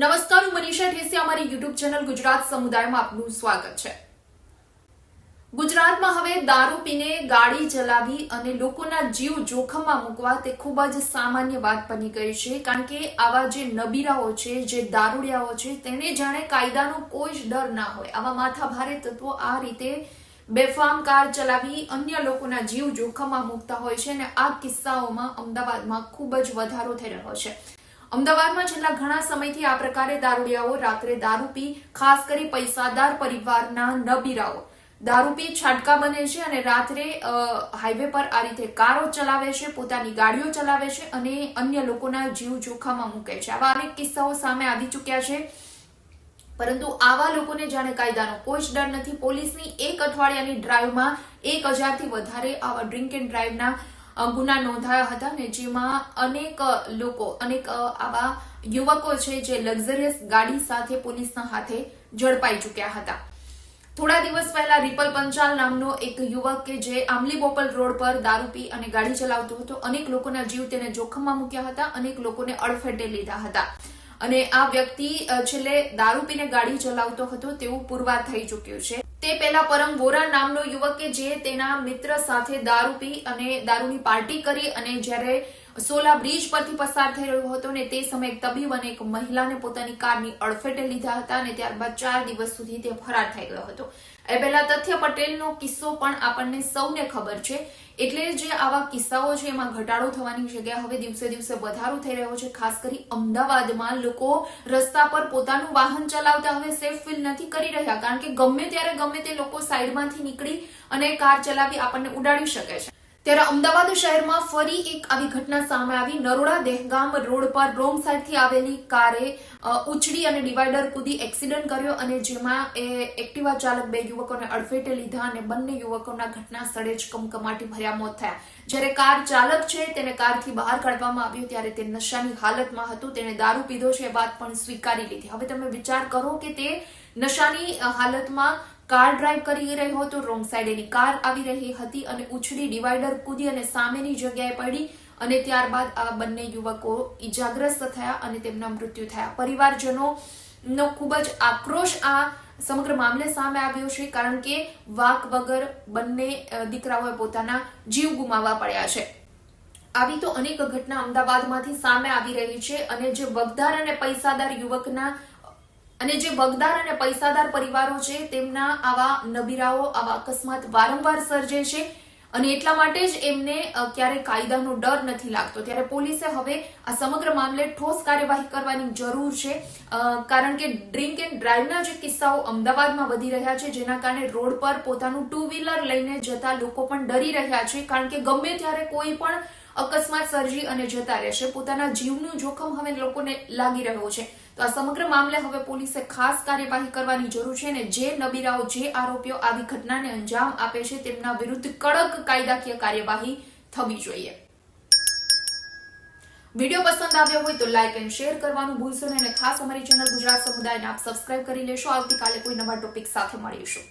નમસ્કાર, હું મનીષા ઠેસી અમારી યુટ્યુબ ચેનલ ગુજરાત સમુદાયમાં આપનું સ્વાગત છે. ગુજરાતમાં હવે દારૂ પીને ગાડી ચલાવી અને લોકોના જીવ જોખમમાં મૂકવા તે ખૂબ જ સામાન્ય વાત બની ગઈ છે, કારણ કે આવા જે નબીરાઓ છે, જે દારૂડિયાઓ છે, તેને જાણે કાયદાનો કોઈ જ ડર ના હોય. આવા માથાભારે તત્વો આ રીતે બેફામ કાર ચલાવી અન્ય લોકોના જીવ જોખમમાં મૂકતા હોય છે અને આ કિસ્સાઓમાં અમદાવાદમાં ખૂબ જ વધારો થઈ રહ્યો છે. અમદાવાદમાં છેલ્લા ઘણા સમયથી આ પ્રકારે દારૂડિયાઓ રાત્રે દારૂ પી, ખાસ કરી પૈસાદાર પરિવારના નબીરાઓ. દારૂ પી છાટકા બને છે અને રાત્રે હાઈવે પર આ રીતે કારો ચલાવે છે, પોતાની ગાડીઓ ચલાવે છે અને અન્ય લોકોના જીવ જોખમમાં મૂકે છે. આવા અનેક કિસ્સાઓ સામે આવી ચૂક્યા છે. પરંતુ આવા લોકોને જાણે કાયદાનો કોઈ જ ડર નથી. પોલીસની એક અઠવાડિયાની ડ્રાઈવમાં એક હજારથી વધારે આવા ડ્રિંક એન્ડ ડ્રાઈવના ગુના નોંધાયા હતા ને જેમાં અનેક લોકો, અનેક આવા યુવકો છે જે લક્ઝરિયસ ગાડી સાથે પોલીસના હાથે ઝડપાઈ ચૂક્યા હતા. થોડા દિવસ પહેલા રિપલ પંચાલ નામનો એક યુવક કે જે આમલી બોપલ રોડ પર દારૂ પી અને ગાડી ચલાવતો હતો, અનેક લોકોના જીવ તેને જોખમમાં મૂક્યા હતા, અનેક લોકોને અડફેટે લીધા હતા. અને આ વ્યક્તિ છેલ્લે દારૂ પીને ગાડી ચલાવતો હતો તેવું પુરવાર થઈ ચૂક્યું છે. તે પહેલા પરમ વોરા નામનો યુવક જે તેના મિત્ર સાથે દારૂ પી અને દારૂની પાર્ટી કરી અને જ્યારે સોલા બ્રિજ પરથી પસાર થઈ રહ્યો હતો ને તે સમયે એક તબીબ અને એક મહિલાને પોતાની કારની અડફેટે લીધા હતા અને ત્યારબાદ ચાર દિવસ સુધી તે ફરાર થઈ ગયો હતો. એ પહેલા તથ્ય પટેલનો કિસ્સો પણ આપણને સૌને ખબર છે. એટલે જે આવા કિસ્સાઓ છે એમાં ઘટાડો થવાની જગ્યાએ હવે દિવસે દિવસે વધારો થઈ રહ્યો છે. ખાસ કરી અમદાવાદમાં લોકો રસ્તા પર પોતાનું વાહન ચલાવતા હવે સેફ ફીલ નથી કરી રહ્યા. કારણ કે ગમે ત્યારે ગમે તે લોકો સાઈડમાંથી નીકળી અને કાર ચલાવી આપણને ઉડાડી શકે છે. ત્યારે અમદાવાદ શહેરમાં ફરી એક આવી ઘટના સામે આવી. નરોડા દહેગામ રોડ પર રોંગ સાઈડથી આવેલી કારે ઉછળી અને ડિવાઈડર કૂદી એક્સિડન્ટ કર્યો અને જેમાં એ એક્ટિવા ચાલક બે યુવકોને અડફેટે લીધા અને બંને યુવકોના ઘટના સ્થળે જ કમકમાટી ભર્યા મોત થયા. જ્યારે કાર ચાલક છે, તેને કારથી બહાર કાઢવામાં આવ્યું ત્યારે તે નશાની હાલતમાં હતું. તેણે દારૂ પીધો છે એ વાત પણ સ્વીકારી લીધી. હવે તમે વિચાર કરો કે તે નશાની હાલતમાં કાર ડ્રાઈવ કરી રહ્યો હતો, રોંગ સાઈડ એની કાર આવી રહી હતી અને ઉછળી ડિવાઈડર કૂદી અને સામેની જગ્યાએ પડી અને ત્યારબાદ આ બંને યુવકો ઈજાગ્રસ્ત થયા અને તેમના મૃત્યુ થયા. પરિવારજનો નો ખૂબ જ આક્રોશ આ સમગ્ર મામલે સામે આવ્યો છે, કારણ કે વાક વગર બંને દીકરાઓએ પોતાના જીવ ગુમાવવા પડ્યા છે. આવી તો અનેક ઘટના અમદાવાદમાંથી સામે આવી રહી છે અને જે વગદાર અને પૈસાદાર યુવકના અને જે બગદાર અને પૈસાદાર પરિવારો છે, તેમના આવા નબીરાઓ આવા અકસ્માત વારંવાર સર્જે છે અને એટલા માટે જ એમને ક્યારે કાયદાનો ડર નથી લાગતો. ત્યારે પોલીસે હવે આ સમગ્ર મામલે ઠોસ કાર્યવાહી કરવાની જરૂર છે. કારણ કે ડ્રિંક એન્ડ ડ્રાઈવના જે કિસ્સાઓ અમદાવાદમાં વધી રહ્યા છે, જેના કારણે રોડ પર પોતાનું ટુ વ્હીલર લઈને જતા લોકો પણ ડરી રહ્યા છે. કારણ કે ગમે ત્યારે કોઈ પણ અકસ્માત સર્જી અને જતા રહેશે. પોતાના જીવનું જોખમ હવે લોકોને લાગી રહ્યો છે. તો આ સમગ્ર મામલે હવે પોલીસે ખાસ કાર્યવાહી કરવાની જરૂર છે અને જે નબીરાઓ, જે આરોપીઓ આવી ઘટનાને અંજામ આપે છે તેમના વિરુદ્ધ કડક કાયદાકીય કાર્યવાહી થવી જોઈએ. વીડિયો પસંદ આવ્યો હોય તો લાઇક એન્ડ શેર કરવાનું ભૂલશો નહીં અને ખાસ અમારી ચેનલ ગુજરાત સમુદાયને આપ સબસ્ક્રાઇબ કરી લેશો. આવતીકાલે કોઈ નવા ટોપિક સાથે મળીશું.